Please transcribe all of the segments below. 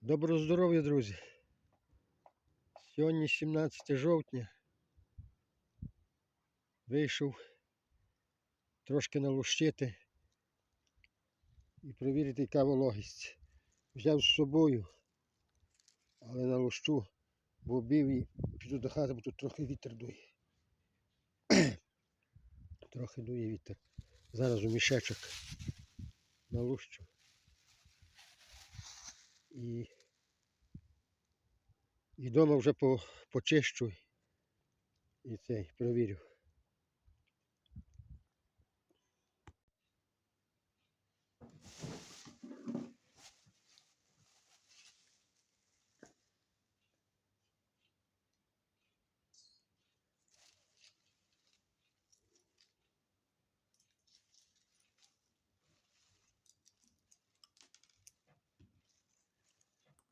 Доброго здоров'я, друзі. Сьогодні 17 жовтня. Вийшов трошки налущити і провірити, яка вологість. Взяв з собою, але налущу, бо обів і піду до хати, бо тут трохи вітер дує. трохи дує вітер. Зараз у мішечок налущу. І, і вдома вже по, почищу і цей провірю.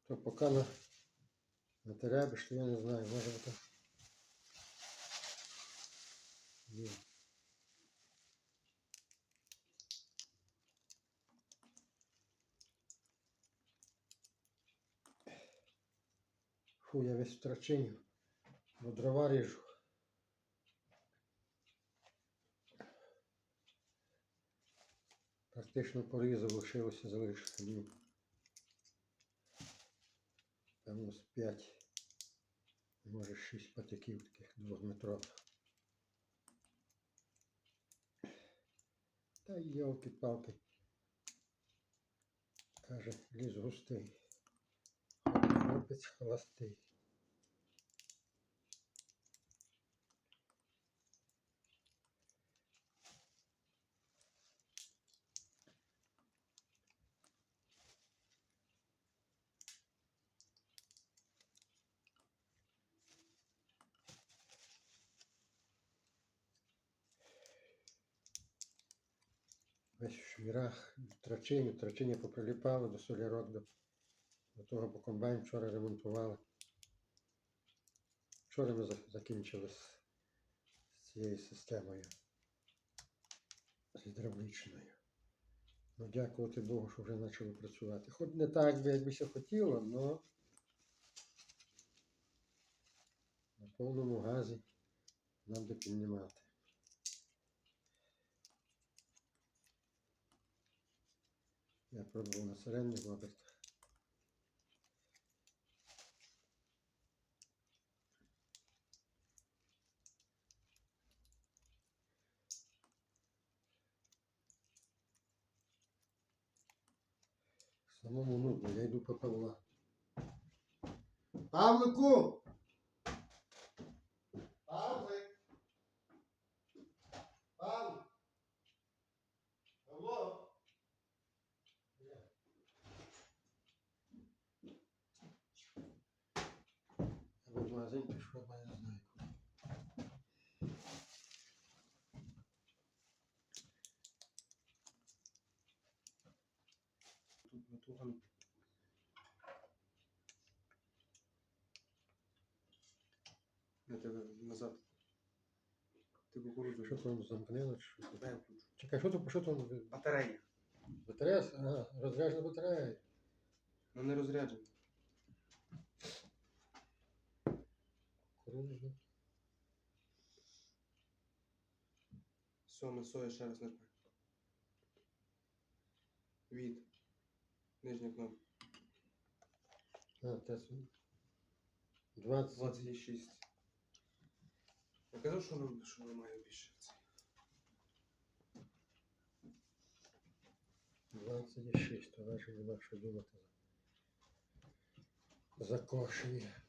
То поки на, на теребі, що я не знаю, може бути. Є. Фу, я весь втраченів, бо дрова ріжу. Практично порізав, лишилося залишити. Ну, у нас 5, може 6 патиків таких двохметрових. Та йолки-палки. Каже, ліс густий. Хлопець холостий. Весь в швірах, трачині, трачині поприліпало до солярок, до, того, бо комбайн вчора ремонтували. Вчора ми закінчили з, цією системою. З гідравлічною. Ну, дякувати Богу, що вже почали працювати. Хоч не так, би, як би се хотіло, але на повному газі нам би піднімати. Я пробував на сиренних обертах. Самому нудно, я йду по Павла. Павлику! Магазин пішов, бо я не знаю. Тут на. Я тебе назад. Ти кукурудзу. Що там замкнило? чи Що? Дай я включу. Чекай, що там, що там? Батарея. Батарея? Ага, розряджена батарея. Ну не розряджена. Кукурудзу. Сьоме соя ще раз нажми. Від. Нижня кнопка. А, те 20. 26. Я казав, що нам що немає більше. 26, то навіть нема що думати. Закошує.